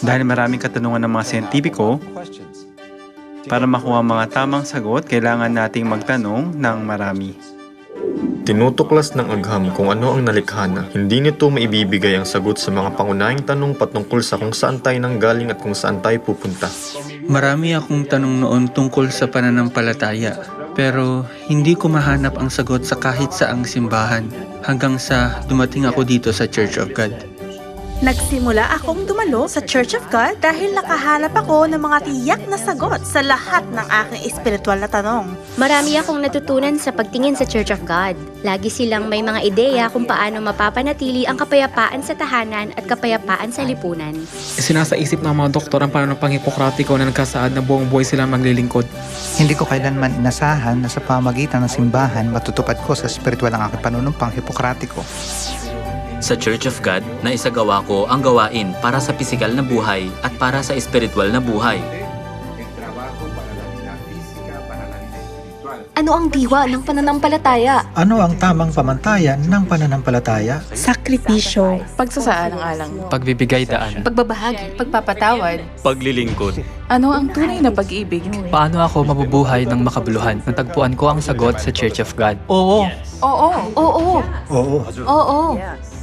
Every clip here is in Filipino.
Dahil maraming katanungan ng mga siyentipiko, para makuha ang mga tamang sagot, kailangan nating magtanong ng marami. Tinutuklas ng agham kung ano ang nalikha na. Hindi nito maibibigay ang sagot sa mga pangunahing tanong patungkol sa kung saan tayo nanggaling at kung saan tayo pupunta. Marami akong tanong noon tungkol sa pananampalataya. Pero hindi ko mahanap ang sagot sa kahit saang simbahan hanggang sa dumating ako dito sa Church of God. Nagsimula akong dumalo sa Church of God dahil nakahanap ako ng mga tiyak na sagot sa lahat ng aking espiritual na tanong. Marami akong natutunan sa pagtingin sa Church of God. Lagi silang may mga ideya kung paano mapapanatili ang kapayapaan sa tahanan at kapayapaan sa lipunan. Sinasaisip ng mga doktor ang pananampang hipokratiko na nagkasaad na buong buhay sila maglilingkod. Hindi ko kailanman inasahan na sa pamagitan ng simbahan matutupad ko sa spiritual ang aking panunumpang hipokratiko. Sa Church of God, naisagawa ko ang gawain para sa pisikal na buhay at para sa espiritual na buhay. Ano ang diwa ng pananampalataya? Ano ang tamang pamantayan ng pananampalataya? Sakripisyo. Pagsasaalang-alang. Pagbibigay daan. Pagbabahagi. Pagpapatawad. Paglilingkod. Ano ang tunay na pag-ibig? Paano ako mabubuhay ng makabuluhan? Natagpuan ko ang sagot sa Church of God. Oo, Oo. Oo. Oo. Oo.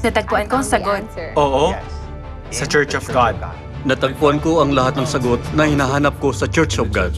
Natagpuan ko ang sagot. Oo, sa Church of God. Natagpuan ko ang lahat ng sagot na hinahanap ko sa Church of God.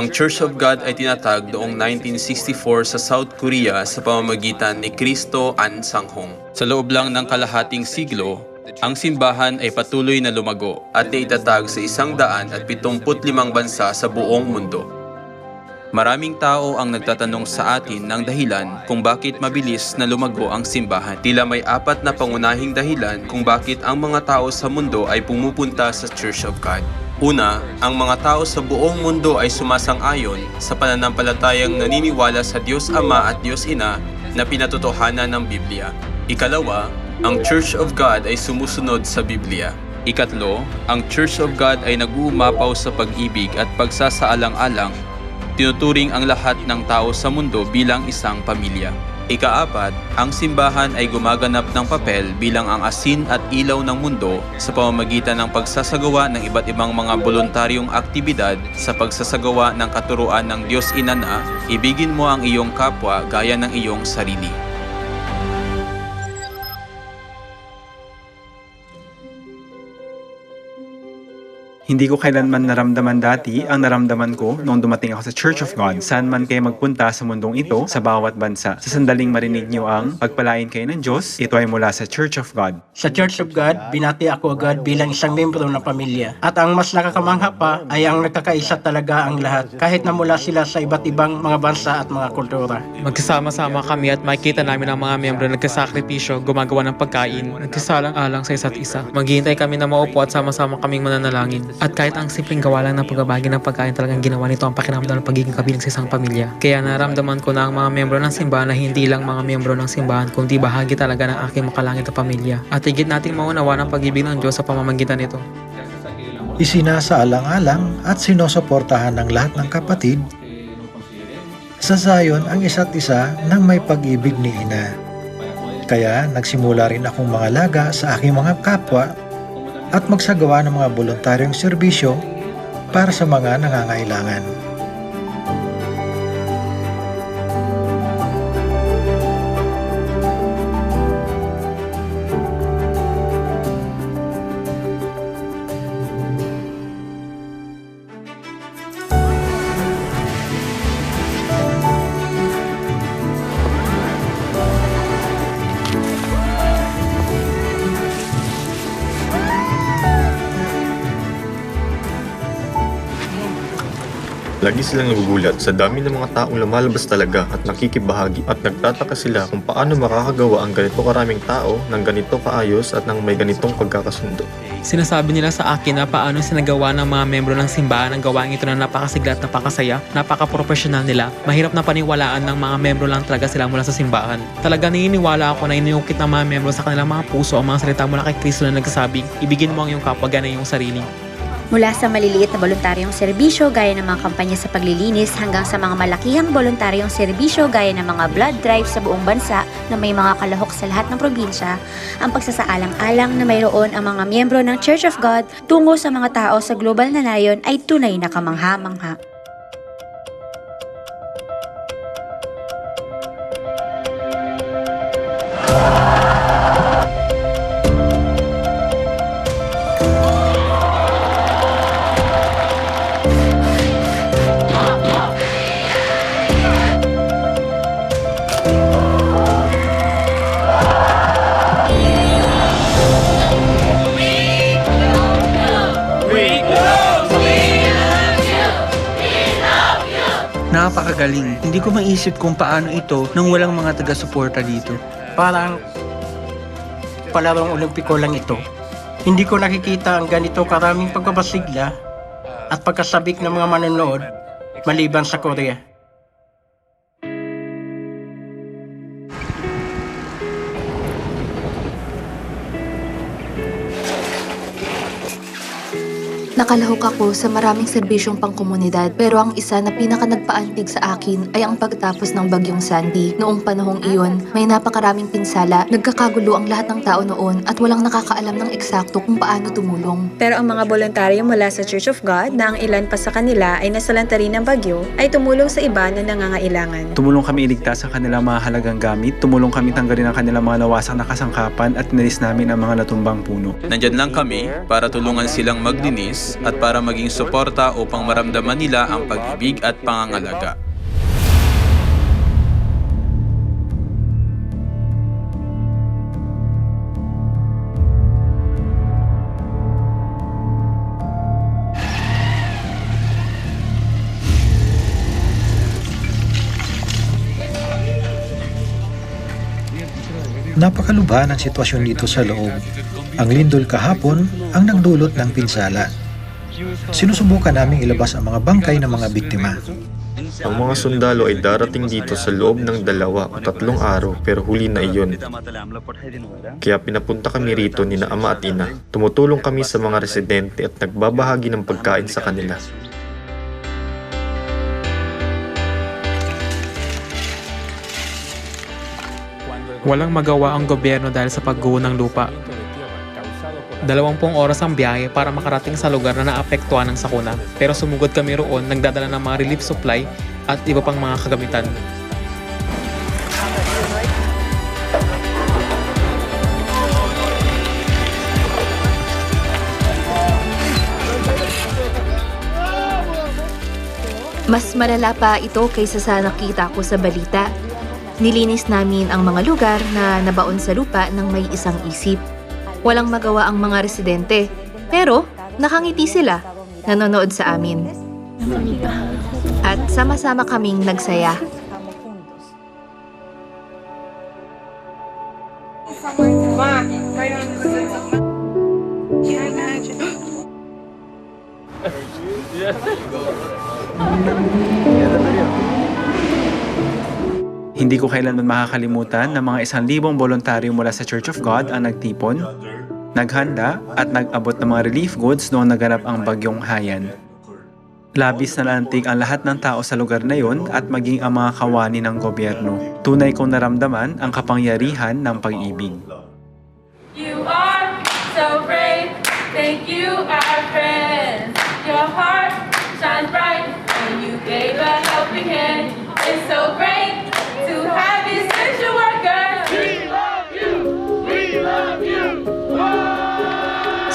Ang Church of God ay tinatag noong 1964 sa South Korea sa pamamagitan ni Kristo An Sanghong. Sa loob lang ng kalahating siglo, ang simbahan ay patuloy na lumago at naitatag sa isang daan at 75 bansa sa buong mundo. Maraming tao ang nagtatanong sa atin ng dahilan kung bakit mabilis na lumago ang simbahan. Tila may apat na pangunahing dahilan kung bakit ang mga tao sa mundo ay pumupunta sa Church of God. Una, ang mga tao sa buong mundo ay sumasang-ayon sa pananampalatayang naniniwala sa Diyos Ama at Diyos Ina na pinatotohanan ng Biblia. Ikalawa, ang Church of God ay sumusunod sa Biblia. Ikatlo, ang Church of God ay nag-uumapaw sa pag-ibig at pagsasaalang-alang tinuturing ang lahat ng tao sa mundo bilang isang pamilya. Ikaapat, ang simbahan ay gumaganap ng papel bilang ang asin at ilaw ng mundo sa pamamagitan ng pagsasagawa ng iba't ibang mga voluntaryong aktibidad sa pagsasagawa ng katuruan ng Diyos Ina na ibigin mo ang iyong kapwa gaya ng iyong sarili. Hindi ko kailanman naramdaman dati ang naramdaman ko noong dumating ako sa Church of God. Saan man kayo magpunta sa mundong ito, sa bawat bansa. Sa sandaling marinig niyo ang pagpalain kayo ng Diyos, ito ay mula sa Church of God. Sa Church of God, binati ako agad bilang isang membro ng pamilya. At ang mas nakakamangha pa ay ang nagkakaisa talaga ang lahat, kahit na mula sila sa iba't ibang mga bansa at mga kultura. magkasama-sama kami at makikita namin ang mga miyembro na nagkasakripisyo, gumagawa ng pagkain, nagkasalang-alang sa isa't isa. Maghihintay kami na maupo at sama-sama kaming mananalangin. At kahit ang simpleng gawa lang ng pagbabagi ng pagkain talagang ginawa nito ang pakiramdam ng pagiging kabilang sa isang pamilya. Kaya naramdaman ko na ang mga miyembro ng simbahan na hindi lang mga miyembro ng simbahan kundi bahagi talaga ng aking makalangit na pamilya. At higit nating maunawa ng pag-ibig ng Diyos sa pamamagitan nito. Isinasaalang-alang at sinusuportahan ng lahat ng kapatid sa sayon ang isa't isa ng may pag-ibig ni Ina. Kaya nagsimula rin akong mga laga sa aking mga kapwa at magsagawa ng mga voluntaryong serbisyo para sa mga nangangailangan. Lagi silang nagugulat sa dami ng mga taong lumalabas talaga at nakikibahagi at nagtataka sila kung paano makakagawa ang ganito karaming tao ng ganito kaayos at ng may ganitong pagkakasundo. Sinasabi nila sa akin na paano sinagawa ng mga membro ng simbahan ang gawain ito na napakasigla at napakasaya, napaka-professional nila. Mahirap na paniwalaan ng mga membro lang talaga sila mula sa simbahan. Talaga naniniwala ako na iniukit ng mga membro sa kanilang mga puso ang mga salita mula kay Kristo na nagsasabing, ibigin mo ang iyong kapwa gana iyong sarili. Mula sa maliliit na voluntaryong serbisyo gaya ng mga kampanya sa paglilinis hanggang sa mga malakihang voluntaryong serbisyo gaya ng mga blood drive sa buong bansa na may mga kalahok sa lahat ng probinsya, ang pagsasaalang-alang na mayroon ang mga miyembro ng Church of God tungo sa mga tao sa global na nayon ay tunay na kamangha-mangha. Napakagaling. Hindi ko maisip kung paano ito nang walang mga taga-suporta dito. Parang palarong olimpiko lang ito. Hindi ko nakikita ang ganito karaming pagbabasigla at pagkasabik ng mga manonood maliban sa Korea. Nakalahok ako sa maraming serbisyong pangkomunidad pero ang isa na pinaka nagpaantig sa akin ay ang pagtapos ng bagyong Sandy. Noong panahong iyon, may napakaraming pinsala, nagkakagulo ang lahat ng tao noon at walang nakakaalam ng eksakto kung paano tumulong. Pero ang mga voluntaryo mula sa Church of God na ang ilan pa sa kanila ay nasalanta rin ng bagyo ay tumulong sa iba na nangangailangan. Tumulong kami iligtas ang kanilang mga halagang gamit, tumulong kami tanggalin ang kanilang mga nawasak na kasangkapan at nilis namin ang mga natumbang puno. Nandyan lang kami para tulungan silang maglinis at para maging suporta upang maramdaman nila ang pag-ibig at pangangalaga. Napakalubha ng sitwasyon dito sa loob. Ang lindol kahapon ang nagdulot ng pinsala. Sinusubukan naming ilabas ang mga bangkay ng mga biktima. Ang mga sundalo ay darating dito sa loob ng dalawa o tatlong araw pero huli na iyon. Kaya pinapunta kami rito ni na ama at ina. Tumutulong kami sa mga residente at nagbabahagi ng pagkain sa kanila. Walang magawa ang gobyerno dahil sa pagguho ng lupa. Dalawampung oras ang biyahe para makarating sa lugar na naapektuhan ng sakuna. Pero sumugod kami roon, nagdadala ng mga relief supply at iba pang mga kagamitan. Mas malala pa ito kaysa sa nakita ko sa balita. Nilinis namin ang mga lugar na nabaon sa lupa ng may isang isip. Walang magawa ang mga residente, pero nakangiti sila, nanonood sa amin. At sama-sama kaming nagsaya. Hindi ko kailanman makakalimutan na mga isang libong voluntaryo mula sa Church of God ang nagtipon, naghanda at nag-abot ng mga relief goods noong naganap ang bagyong Hayan. Labis na naantig ang lahat ng tao sa lugar na yon at maging ang mga kawani ng gobyerno. Tunay kong naramdaman ang kapangyarihan ng pag-ibig. You are so brave. Thank you, our friends. Your heart shines bright and you gave a helping hand. It's so great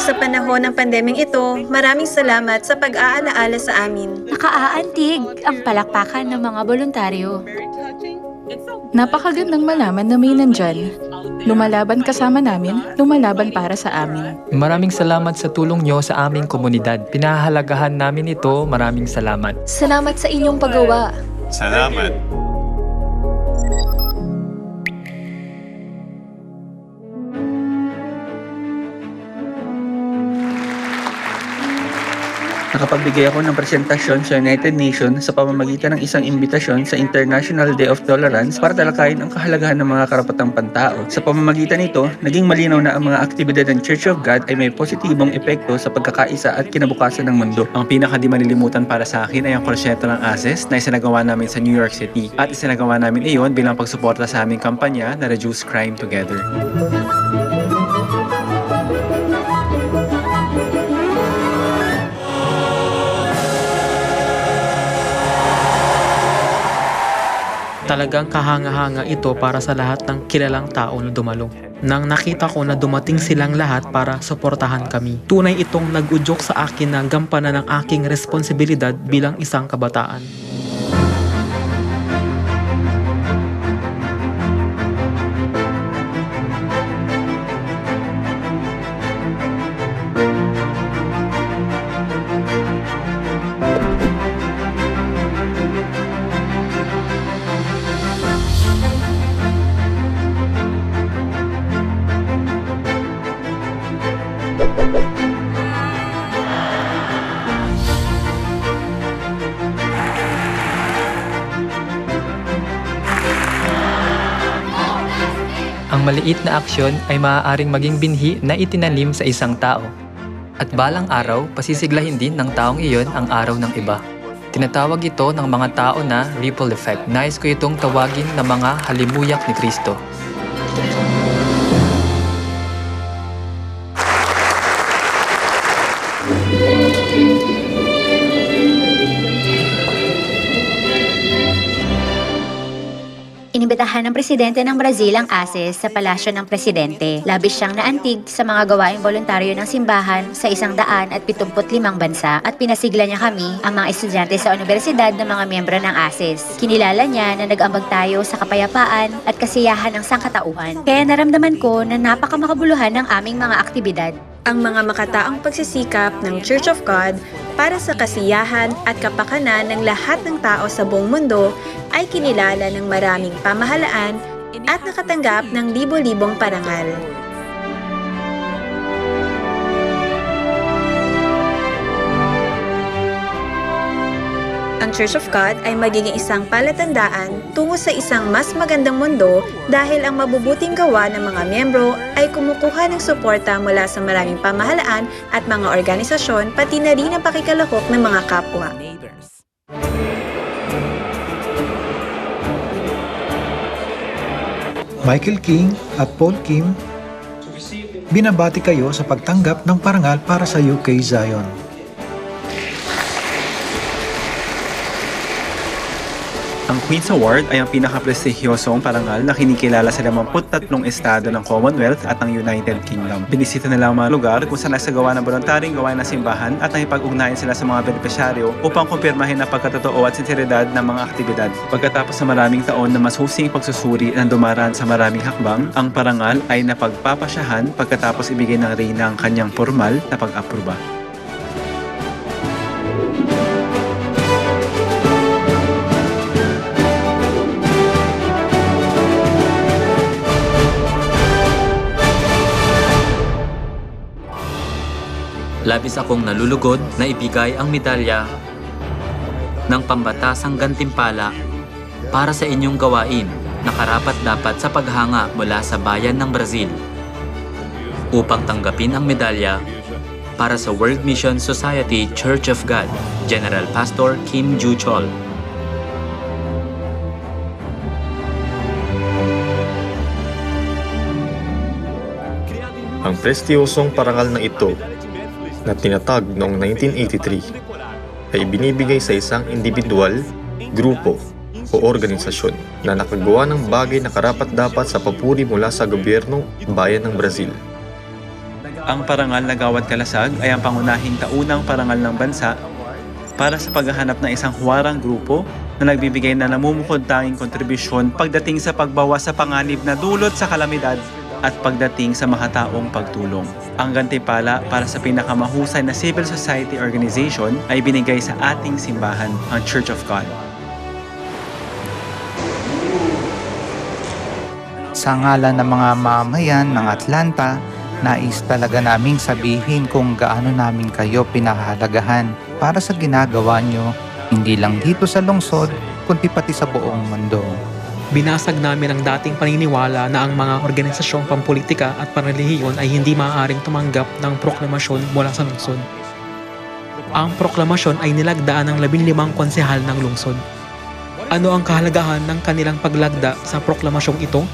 Sa panahon ng pandeming ito, maraming salamat sa pag-aalaala sa amin. Nakaaantig ang palakpakan ng mga voluntaryo. Napakagandang malaman na may nandyan. Lumalaban kasama namin, lumalaban para sa amin. Maraming salamat sa tulong nyo sa aming komunidad. Pinahahalagahan namin ito. Maraming salamat. Salamat sa inyong paggawa. Salamat. Nakapagbigay ako ng presentasyon sa United Nations sa pamamagitan ng isang imbitasyon sa International Day of Tolerance para talakayin ang kahalagahan ng mga karapatang pantao. Sa pamamagitan nito, naging malinaw na ang mga aktibidad ng Church of God ay may positibong epekto sa pagkakaisa at kinabukasan ng mundo. Ang pinaka di malilimutan para sa akin ay ang konsyerto ng ASES na isinagawa namin sa New York City. At isinagawa namin iyon bilang pagsuporta sa aming kampanya na Reduce Crime Together. Talagang kahanga-hanga ito para sa lahat ng kilalang tao na dumalo. Nang nakita ko na dumating silang lahat para suportahan kami. Tunay itong nag-udyok sa akin na gampanan ng aking responsibilidad bilang isang kabataan. Maliit na aksyon ay maaaring maging binhi na itinanim sa isang tao. At balang araw, pasisiglahin din ng taong iyon ang araw ng iba. Tinatawag ito ng mga tao na ripple effect. Nais ko itong tawagin na mga halimuyak ni Kristo. Inibitahan ng presidente ng Brazil ang ASES sa palasyo ng presidente. Labis siyang naantig sa mga gawaing voluntaryo ng simbahan sa isang daan at 75 bansa at pinasigla niya kami, ang mga estudyante sa universidad ng mga miyembro ng ASES. Kinilala niya na nag-ambag tayo sa kapayapaan at kasiyahan ng sangkatauhan. Kaya naramdaman ko na napakamakabuluhan ng aming mga aktibidad. Ang mga makataong pagsisikap ng Church of God para sa kasiyahan at kapakanan ng lahat ng tao sa buong mundo ay kinilala ng maraming pamahalaan at nakatanggap ng libo-libong parangal. Ang Church of God ay magiging isang palatandaan tungo sa isang mas magandang mundo dahil ang mabubuting gawa ng mga miyembro ay kumukuha ng suporta mula sa maraming pamahalaan at mga organisasyon pati na rin ang pakikalahok ng mga kapwa. Michael King at Paul Kim, binabati kayo sa pagtanggap ng parangal para sa UK Zion. Ang Queen's Award ay ang pinaka-prestigyosong parangal na kinikilala sa 53 estado ng Commonwealth at ng United Kingdom. Binisita nila ang mga lugar kung saan nagsagawa ng voluntaring gawain ng simbahan at nakipag-ugnayan sila sa mga benepisyaryo upang kumpirmahin ang pagkatotoo at sinseridad ng mga aktibidad. Pagkatapos ng maraming taon na mas husing pagsusuri ng dumaraan sa maraming hakbang, ang parangal ay napagpapasyahan pagkatapos ibigay ng reyna ang kanyang formal na pag-aproba. Labis akong nalulugod na ibigay ang medalya ng pambatasang gantimpala para sa inyong gawain na karapat dapat sa paghanga mula sa bayan ng Brazil. Upang tanggapin ang medalya para sa World Mission Society Church of God, General Pastor Kim Ju Chol. Ang prestiyosong parangal na ito na tinatag noong 1983 ay binibigay sa isang individual, grupo o organisasyon na nakagawa ng bagay na karapat-dapat sa papuri mula sa gobyerno bayan ng Brazil. Ang parangal na Gawad Kalasag ay ang pangunahing taunang parangal ng bansa para sa paghahanap ng isang huwarang grupo na nagbibigay na namumukod tanging kontribusyon pagdating sa pagbawas sa panganib na dulot sa kalamidad at pagdating sa makataong pagtulong. Ang gantimpala para sa pinakamahusay na civil society organization ay binigay sa ating simbahan, ang Church of God. Sa ngalan ng mga mamayan ng Atlanta, nais talaga naming sabihin kung gaano namin kayo pinahalagahan para sa ginagawa nyo, hindi lang dito sa lungsod, kundi pati sa buong mundo. Binasag namin ang dating paniniwala na ang mga organisasyong pampolitika at panrelihiyon ay hindi maaaring tumanggap ng proklamasyon mula sa lungsod. Ang proklamasyon ay nilagdaan ng 15 konsehal ng lungsod. Ano ang kahalagahan ng kanilang paglagda sa proklamasyong ito?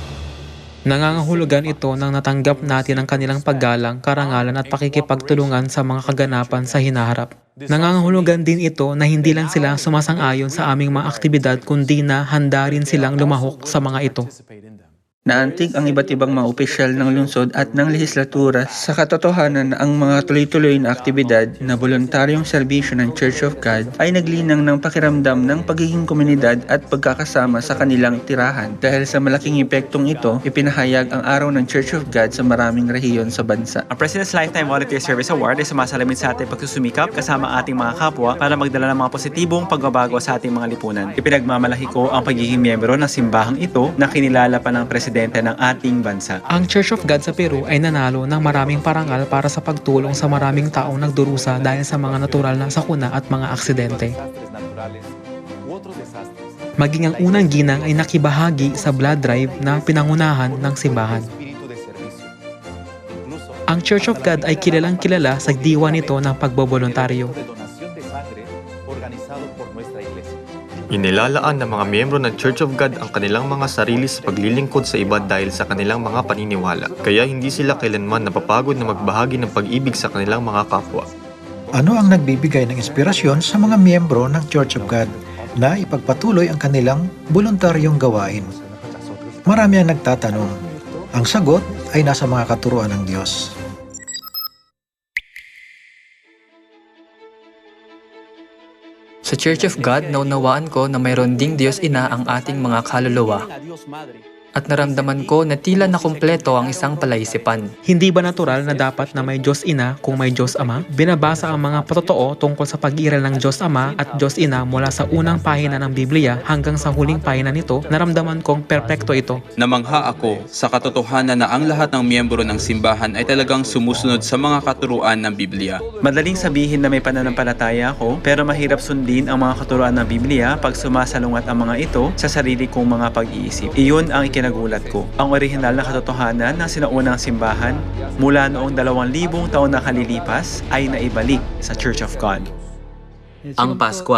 Nangangahulugan ito nang natanggap natin ang kanilang paggalang, karangalan at pakikipagtulungan sa mga kaganapan sa hinaharap. Nangangahulugan din ito na hindi lang sila sumasang-ayon sa aming mga aktibidad kundi na handa rin silang lumahok sa mga ito. Naantig ang iba't ibang mga opisyal ng lungsod at ng lehislatura sa katotohanan na ang mga tuloy-tuloy na aktibidad na voluntaryong serbisyo ng Church of God ay naglinang ng pakiramdam ng pagiging komunidad at pagkakasama sa kanilang tirahan. Dahil sa malaking epektong ito, ipinahayag ang araw ng Church of God sa maraming rehiyon sa bansa. Ang President's Lifetime Volunteer Service Award ay sumasalamin sa ating pagsusumikap kasama ating mga kapwa para magdala ng mga positibong pagbabago sa ating mga lipunan. Ipinagmamalaki ko ang pagiging miyembro ng simbahang ito na kinilala pa ng presidente ng ating bansa. Ang Church of God sa Peru ay nanalo ng maraming parangal para sa pagtulong sa maraming taong nagdurusa dahil sa mga natural na sakuna at mga aksidente. Maging ang unang ginang ay nakibahagi sa blood drive na pinangunahan ng simbahan. Ang Church of God ay kilalang kilala sa diwa nito ng pagbobolontaryo. Inilalaan ng mga miyembro ng Church of God ang kanilang mga sarili sa paglilingkod sa iba dahil sa kanilang mga paniniwala. Kaya hindi sila kailanman napapagod na magbahagi ng pag-ibig sa kanilang mga kapwa. Ano ang nagbibigay ng inspirasyon sa mga miyembro ng Church of God na ipagpatuloy ang kanilang voluntaryong gawain? Marami ang nagtatanong. Ang sagot ay nasa mga katuruan ng Diyos. Sa Church of God, naunawaan ko na mayroon ding Diyos Ina ang ating mga kaluluwa. At naramdaman ko na tila na kumpleto ang isang palaisipan. Hindi ba natural na dapat na may Diyos Ina kung may Diyos Ama? Binabasa ang mga patotoo tungkol sa pag-iral ng Diyos Ama at Diyos Ina mula sa unang pahina ng Biblia hanggang sa huling pahina nito, naramdaman kong perpekto ito. Namangha ako sa katotohanan na ang lahat ng miyembro ng simbahan ay talagang sumusunod sa mga katuruan ng Biblia. Madaling sabihin na may pananampalataya ako, pero mahirap sundin ang mga katuruan ng Biblia pag sumasalungat ang mga ito sa sarili kong mga pag-iisip. Iyon ang ikinagulat ko. Ang orihinal na katotohanan ng sinaunang simbahan mula noong dalawang libong taon na kalilipas ay naibalik sa Church of God. Ang Pasko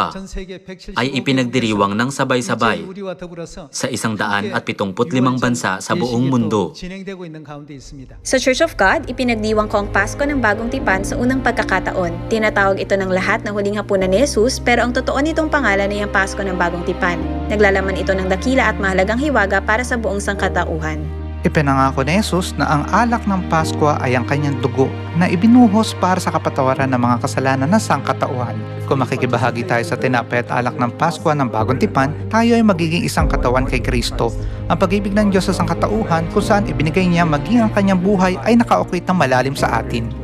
ay ipinagdiriwang ng sabay-sabay sa isang daan at pitongput limang bansa sa buong mundo. Sa Church of God, ipinagdiwang ko ang Pasko ng Bagong Tipan sa unang pagkakataon. Tinatawag ito ng lahat na huling hapunan ni Jesus pero ang totoo nitong pangalan ay ang Pasko ng Bagong Tipan. Naglalaman ito ng dakila at mahalagang hiwaga para sa buong sangkatauhan. Ipinangako ni Jesus na ang alak ng Pasko ay ang kanyang dugo na ibinuhos para sa kapatawaran ng mga kasalanan ng sangkatauhan. Kung makikibahagi tayo sa tinapay at alak ng Pasko ng bagong tipan, tayo ay magiging isang katawan kay Kristo. Ang pag-ibig ng Diyos sa sangkatauhan kung saan ibinigay niya maging ang kanyang buhay ay nakaukwit ng malalim sa atin.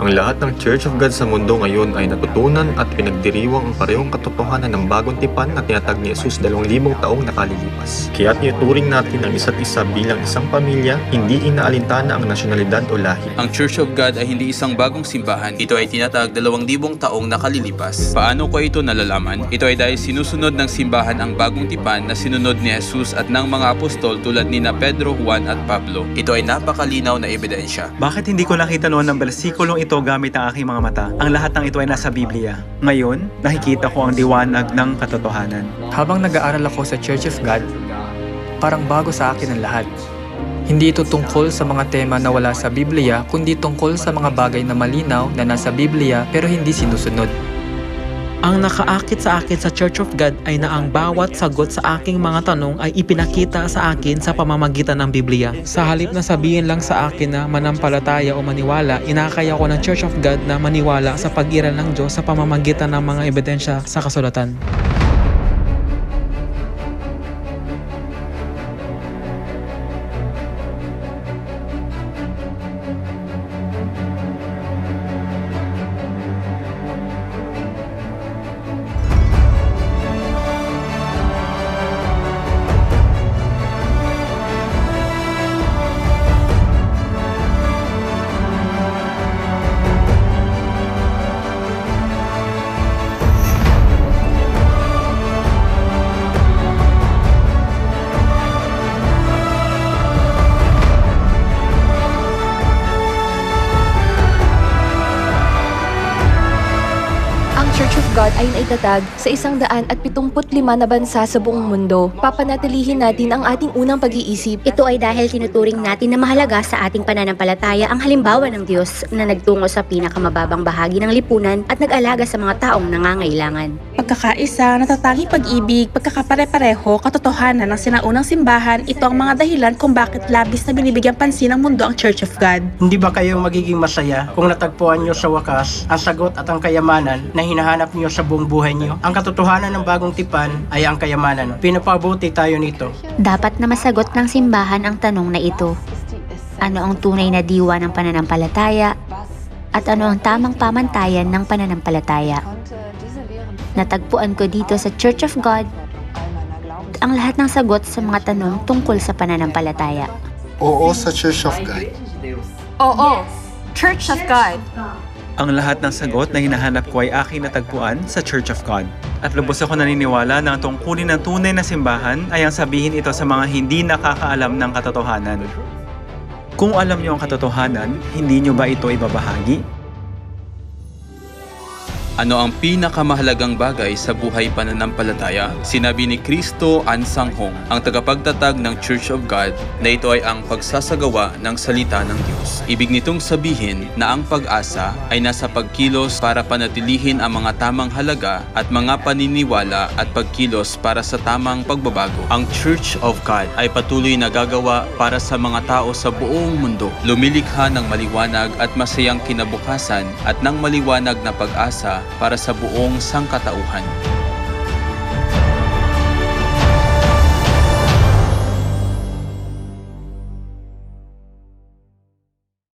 Ang lahat ng Church of God sa mundo ngayon ay natutunan at pinagdiriwang ang parehong katotohanan ng bagong tipan na tinatag ni Jesus dalawang libong taong nakalilipas. Kaya't ituring natin ang isa't isa bilang isang pamilya, hindi inaalintana ang nasyonalidad o lahi. Ang Church of God ay hindi isang bagong simbahan. Ito ay tinatag dalawang libong taong nakalilipas. Paano ko ito nalalaman? Ito ay dahil sinusunod ng simbahan ang bagong tipan na sinunod ni Jesus at ng mga apostol tulad ni na Pedro, Juan at Pablo. Ito ay napakalinaw na ebidensya. Bakit hindi ko nakita noon ng bersikulong ito gamit ang aking mga mata? Ang lahat ng ito ay nasa Biblia. Ngayon, nakikita ko ang diwanag ng katotohanan. Habang nag-aaral ako sa Church of God, parang bago sa akin ang lahat. Hindi ito tungkol sa mga tema na wala sa Biblia, kundi tungkol sa mga bagay na malinaw na nasa Biblia pero hindi sinusunod. Ang nakaakit sa akin sa Church of God ay na ang bawat sagot sa aking mga tanong ay ipinakita sa akin sa pamamagitan ng Biblia. Sa halip na sabihin lang sa akin na manampalataya o maniwala, inakaya ko ng Church of God na maniwala sa pag-iral ng Diyos sa pamamagitan ng mga ebidensya sa kasulatan. God ay naitatag sa isang daan at pitungput lima na bansa sa buong mundo. Papanatilihin natin ang ating unang pag-iisip. Ito ay dahil tinuturing natin na mahalaga sa ating pananampalataya ang halimbawa ng Diyos na nagtungo sa pinakamababang bahagi ng lipunan at nag-alaga sa mga taong nangangailangan. Pagkakaisa, natatanging pag-ibig, pagkakapare-pareho, katotohanan ng sinaunang simbahan, ito ang mga dahilan kung bakit labis na binibigyang pansin ng mundo ang Church of God. Hindi ba kayo magiging masaya kung natagpuan nyo sa wakas ang sagot at ang kayamanan na hinahanap nyo sa buong buhay nyo? Ang katotohanan ng bagong tipan ay ang kayamanan. Pinapabuti tayo nito. Dapat na masagot ng simbahan ang tanong na ito. Ano ang tunay na diwa ng pananampalataya at ano ang tamang pamantayan ng pananampalataya? Natagpuan ko dito sa Church of God ang lahat ng sagot sa mga tanong tungkol sa pananampalataya. Oo sa Church of God. Oo, Church of God. Ang lahat ng sagot na hinahanap ko ay aking natagpuan sa Church of God. At lubos ako naniniwala na ang tungkulin ng tunay na simbahan ay ang sabihin ito sa mga hindi nakakaalam ng katotohanan. Kung alam niyo ang katotohanan, hindi niyo ba ito ibabahagi? Ano ang pinakamahalagang bagay sa buhay pananampalataya? Sinabi ni Kristo Ansanghong, ang tagapagtatag ng Church of God, na ito ay ang pagsasagawa ng salita ng Diyos. Ibig nitong sabihin na ang pag-asa ay nasa pagkilos para panatilihin ang mga tamang halaga at mga paniniwala at pagkilos para sa tamang pagbabago. Ang Church of God ay patuloy na gagawa para sa mga tao sa buong mundo. Lumilikha ng maliwanag at masayang kinabukasan at ng maliwanag na pag-asa para sa buong sangkatauhan.